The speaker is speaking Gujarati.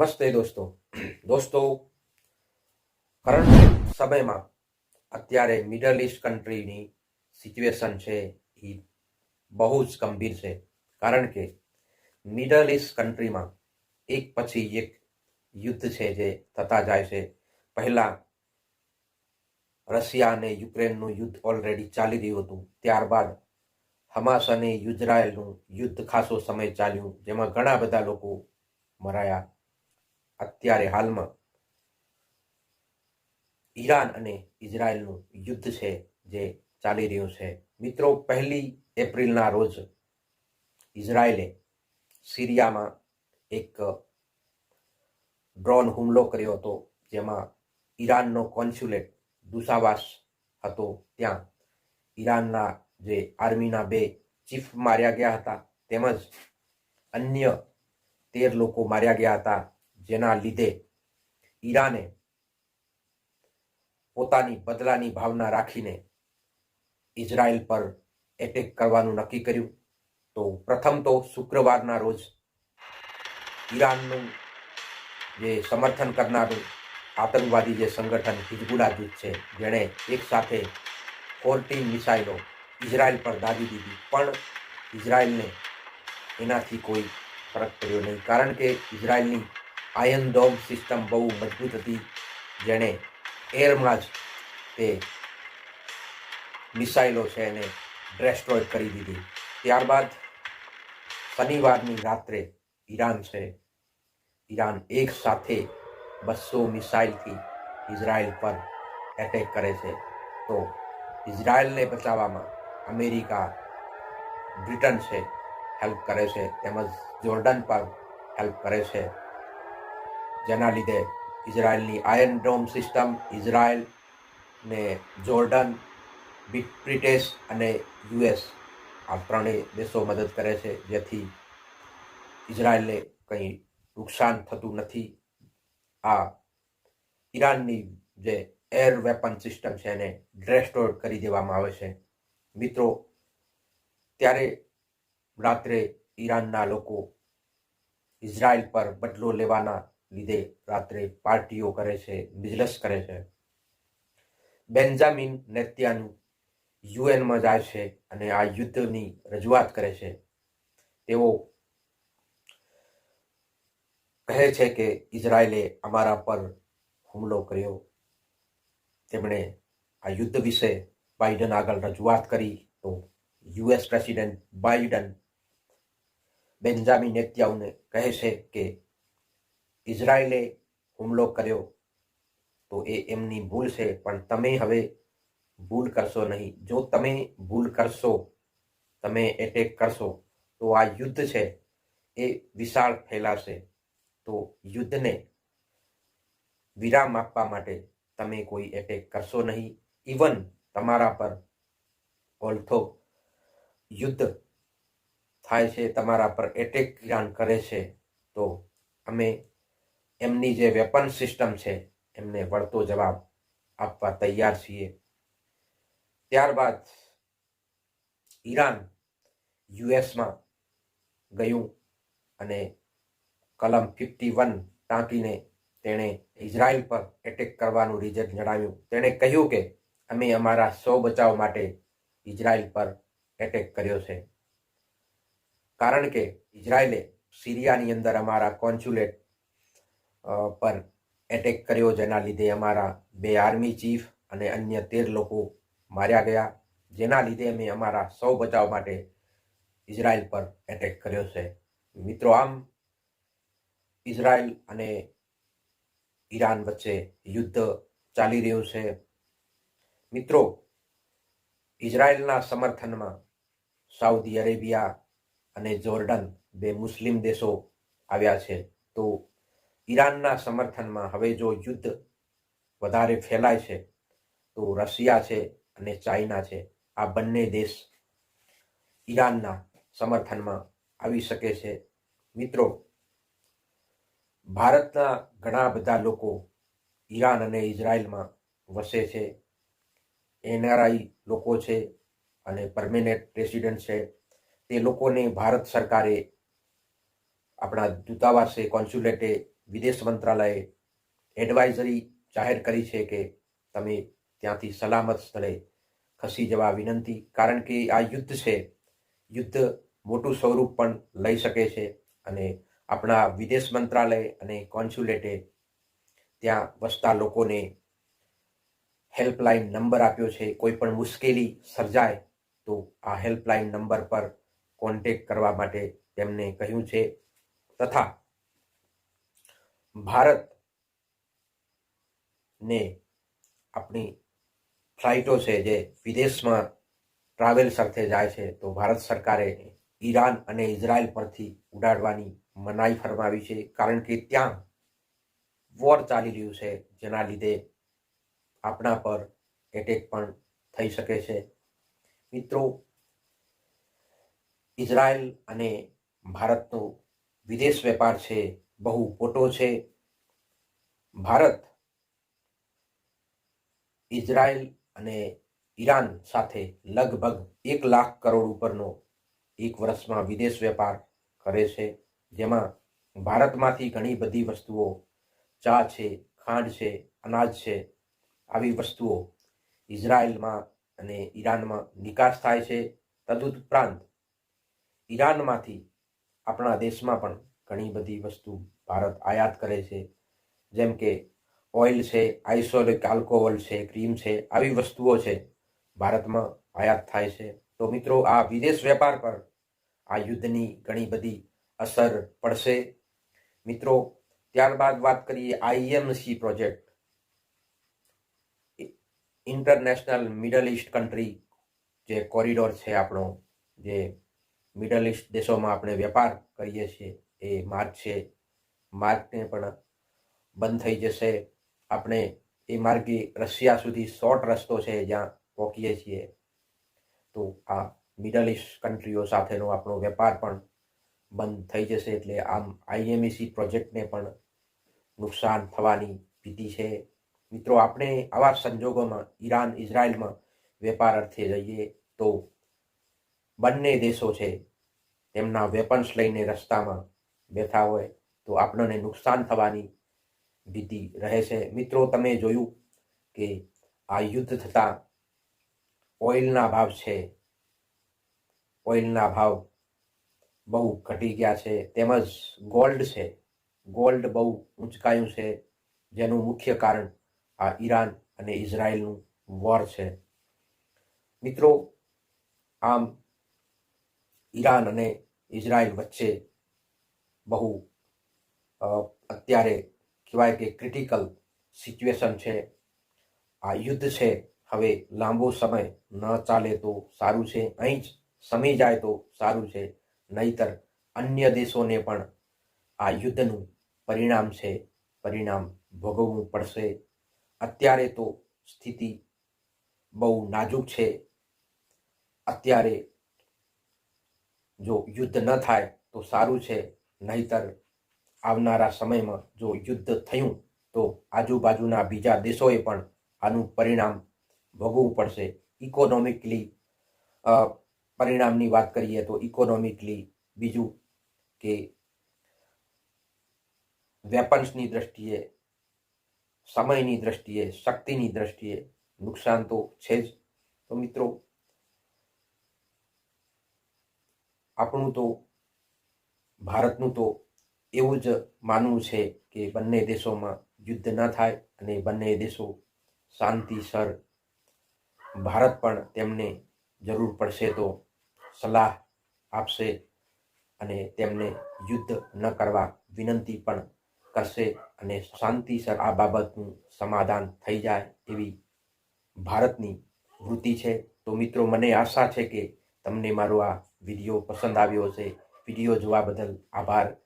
નમસ્તે દોસ્તો. દોસ્તો કરંટ સમયમાં અત્યારે મિડલ ઇસ્ટ કન્ટ્રીની સિચ્યુએશન છે એ બહુ જ ગંભીર છે. કારણ કે મિડલ ઇસ્ટ કન્ટ્રીમાં એક પછી એક યુદ્ધ છે જે થતા જાય છે. પહેલાં રશિયા અને યુક્રેનનું યુદ્ધ ઓલરેડી ચાલી રહ્યું હતું. ત્યારબાદ હમાસ અને ઇઝરાયલનું યુદ્ધ ખાસો સમય ચાલ્યું, જેમાં ઘણા બધા લોકો મરાયા. અત્યારે હાલમાં ઈરાન અને ઇઝરાયલનું યુદ્ધ છે જે ચાલી રહ્યું છે. મિત્રો, પહેલી એપ્રિલના રોજ ઇઝરાયલે સિરિયામાં એક ડ્રોન હુમલો કર્યો હતો, જેમાં ઈરાનનો કોન્સ્યુલેટ દુસાવાસ હતો. ત્યાં ઈરાનના જે આર્મીના બે ચીફ માર્યા ગયા હતા, તેમજ અન્ય તેર લોકો માર્યા ગયા હતા. જેના લીધે ઈરાને પોતાની બદલાની ભાવના રાખીને ઇઝરાયલ પર એટેક કરવાનું નક્કી કર્યું. તો પ્રથમ તો શુક્રવારના રોજ ઈરાનનું જે સમર્થન કરનારું આતંકવાદી જે સંગઠન હિજબુલા જૂથ છે, જેણે એક સાથે ફોર્ટીન મિસાઇલો ઇઝરાયલ પર દાબી દીધી. પણ ઇઝરાયલને એનાથી કોઈ ફરક પડ્યો નહીં. કારણ કે ઇઝરાયલની આયન ડોમ સિસ્ટમ બહુ મજબૂત હતી, જેણે એરમાં જ તે મિસાઇલો છે એને ડ્રેસ્ટ્રોય કરી દીધી. ત્યારબાદ શનિવારની રાત્રે ઈરાન છે. ઈરાન એક સાથે બસો મિસાઇલથી ઇઝરાયલ પર એટેક કરે છે. તો ઇઝરાયલને બચાવવામાં અમેરિકા, બ્રિટન છે હેલ્પ કરે છે. તેમજ જોર્ડન પર હેલ્પ કરે છે. જેના લીધે ઇઝરાયલની આયર્ન ડોમ સિસ્ટમ, ઇઝરાયલ ને જોર્ડન બ્રિટિશ અને યુએસ આ ત્રણેય દેશો મદદ કરે છે, જેથી ઇઝરાયલને કંઈ નુકસાન થતું નથી. આ ઈરાનની જે એર વેપન સિસ્ટમ છે એને ડ્રેસ્ટોર કરી દેવામાં આવે છે. મિત્રો, ત્યારે રાત્રે ઈરાનના લોકો ઇઝરાયલ પર બદલો લેવાના લીધે રાત્રે પાર્ટીઓ કરે છે, બિઝનેસ કરે છે. બેન્જામિન નેત્યાનું યુએનમાં જાય છે અને આ યુદ્ધની રજૂઆત કરે છે. તેઓ કહે છે કે ઇઝરાયલે અમારા પર હુમલો કર્યો. તેમણે આ યુદ્ધ વિશે બાઇડન આગળ રજૂઆત કરી તો યુએસ પ્રેસિડેન્ટ બાઇડન બેન્જામિન નેત્યાઉને કહે છે કે ઇઝરાયલે હુમલો કર્યો તો એ એમની ભૂલ છે, પણ તમે હવે ભૂલ કરશો નહીં. જો તમે ભૂલ કરશો, તમે એટેક કરશો, તો આ યુદ્ધ છે, એ વિશાળ ફેલાશે. તો યુદ્ધને વિરામ આપવા માટે તમે કોઈ એટેક કરશો નહીં. ઇવન તમારા પર ઓલ્થો યુદ્ધ થાય છે, તમારા પર એટેક ઈરાન કરે છે, તો અમે એમની જે વેપન સિસ્ટમ છે, એમને વળતો જવાબ આપવા તૈયાર છીએ. ત્યારબાદ ઈરાન યુએસમાં ગયું અને કલમ ફિફ્ટી વન ટાંકીને તેણે ઇઝરાયલ પર એટેક કરવાનું રીઝન જણાવ્યું. તેણે કહ્યું કે, અમે અમારા સૌ બચાવ માટે ઇઝરાયલ પર એટેક કર્યો છે. કારણ કે ઇઝરાયલે સિરિયાની અંદર અમારા કોન્સ્યુલેટ પર એટેક કર્યો જેના લીધે અમારા બે આર્મી ચીફ અને અન્ય તેર લોકો માર્યા ગયા, જેના લીધે અમે અમારા સૌ બચાવ માટે ઇઝરાયલ પર એટેક કર્યો છે. મિત્રો, આમ ઇઝરાયલ અને ઈરાન વચ્ચે યુદ્ધ ચાલી રહ્યું છે. મિત્રો, ઇઝરાયલના સમર્થનમાં સાઉદી અરેબિયા અને જોર્ડન બે મુસ્લિમ દેશો આવ્યા છે. તો ઈરાનના સમર્થનમાં હવે જો યુદ્ધ વધારે ફેલાય છે, તો રશિયા છે અને ચાઇના છે, આ બંને દેશ ઈરાનના સમર્થનમાં આવી શકે છે. મિત્રો, ભારતના ઘણા બધા લોકો ઈરાન અને ઇઝરાયલમાં વસે છે. એનઆરઆઈ લોકો છે અને પરમેનન્ટ રેસિડન્ટ છે. તે લોકોને ભારત સરકારે આપણા દૂતાવાસે, કોન્સ્યુલેટે વિદેશ મંત્રાલયે એડવાઇઝરી જાહેર કરી છે કે તમે ત્યાંથી સલામત સ્થળે ખસી જવા વિનંતી, કારણ કે આ યુદ્ધ છે. યુદ્ધ મોટું સ્વરૂપ પણ લઈ શકે છે અને આપણા વિદેશ મંત્રાલય અને કોન્સ્યુલેટે ત્યાં વસતા લોકોને હેલ્પલાઇન નંબર આપ્યો છે. કોઈ પણ મુશ્કેલી સર્જાય તો આ હેલ્પલાઇન નંબર પર કોન્ટેક કરવા માટે તેમને કહ્યું છે તથા ભારત ને આપણી ફ્લાઇટો છે જે વિદેશમાં ટ્રાવેલ સાથે જાય છે, તો ભારત સરકારે ઈરાન અને ઇઝરાયલ પરથી ઉડાડવાની મનાઈ ફરમાવી છે. કારણ કે ત્યાં વોર ચાલી રહ્યું છે, જેના લીધે આપણા પર એટેક પણ થઈ શકે છે. મિત્રો, ઇઝરાયલ અને ભારતનો વિદેશ વેપાર છે બહુ મોટો છે. ભારત ઇઝરાયલ અને ઈરાન સાથે લગભગ એક લાખ કરોડ ઉપરનો એક વર્ષમાં વિદેશ વેપાર કરે છે, જેમાં ભારતમાંથી ઘણી બધી વસ્તુઓ, ચા છે, ખાંડ છે, અનાજ છે, આવી વસ્તુઓ ઇઝરાયલમાં અને ઈરાનમાં નિકાસ થાય છે. તદુપરાંત ઈરાનમાંથી આપણા દેશમાં પણ ઘણી બધી વસ્તુ ભારત આયાત કરે છે. જેમ કે ઓઇલ છે, આઇસોલિક, આલ્કોહોલ છે, ક્રીમ છે, આવી વસ્તુઓ છે ભારતમાં આયાત થાય છે. તો મિત્રો, આ વિદેશ વેપાર પર આ યુદ્ધની ઘણી બધી અસર પડશે. મિત્રો, ત્યારબાદ વાત કરીએ IMC project. International middle east country જે કોરિડોર છે આપણો, જે મિડલ ઇસ્ટ દેશોમાં આપણે વેપાર કરીએ છીએ. એ માર્ગ છે. માર્ગને પણ બંધ થઈ જશે. આપણે એ માર્ગે રશિયા સુધી શોર્ટ રસ્તો છે જ્યાં પહોંચીએ છીએ. તો આ મિડલ ઇસ્ટ કન્ટ્રીઓ સાથેનો આપણો વેપાર પણ બંધ થઈ જશે એટલે આમ આઈએમઈસી પ્રોજેક્ટને પણ નુકસાન થવાની ભીતિ છે. મિત્રો, આપણે આવા સંજોગોમાં ઈરાન, ઇઝરાયલમાં વેપાર અર્થે જઈએ તો બંને દેશો છે તેમના વેપન્સ લઈને રસ્તામાં બેઠા હોય તો આપણને નુકસાન થવાની ભીતિ રહે છે. મિત્રો, તમે જોયું કે આ યુદ્ધ થતાં ઓઇલના ભાવ છે. ઓઇલના ભાવ બહુ ઘટી ગયા છે. તેમજ ગોલ્ડ છે. ગોલ્ડ બહુ ઊંચકાયું છે, જેનું મુખ્ય કારણ આ ઈરાન અને ઇઝરાયલનું વોર છે. મિત્રો, આમ ઈરાન અને ઇઝરાયલ વચ્ચે બહુ અત્યારે કહેવાય કે ક્રિટિકલ સિચ્યુએશન છે. આ યુદ્ધ છે. હવે લાંબો સમય ન ચાલે તો સારું છે. અહીં જ સમી જાય તો સારું છે. નહીતર અન્ય દેશોને પણ આ યુદ્ધનું પરિણામ છે. પરિણામ ભોગવવું પડશે. અત્યારે તો સ્થિતિ બહુ નાજુક છે. અત્યારે જો યુદ્ધ ન થાય તો સારું છે. નહીતર આવનારા સમયમાં જો યુદ્ધ થયું તો આજુબાજુના બીજા દેશોએ પણ આનું પરિણામ ભોગવવું પડશે. ઇકોનોમિકલી પરિણામની વાત કરીએ તો ઇકોનોમિકલી બીજું કે વેપન્સની દ્રષ્ટિએ, સમયની દ્રષ્ટિએ, શક્તિની દ્રષ્ટિએ નુકસાન તો છે જ. તો મિત્રો, આપણું તો ભારતનું તો એવું જ માનવું છે કે બંને દેશોમાં યુદ્ધ ન થાય અને બંને દેશો શાંતિસર ભારત પણ તેમને જરૂર પડશે તો સલાહ આપશે અને તેમને યુદ્ધ ન કરવા વિનંતી પણ કરશે અને શાંતિસર આ બાબતનું સમાધાન થઈ જાય એવી ભારતની વૃત્તિ છે. તો મિત્રો, મને આશા છે કે તમને મારો આ વીડિયો પસંદ આવ્યો છે વીડિયો જોવા બદલ આભાર.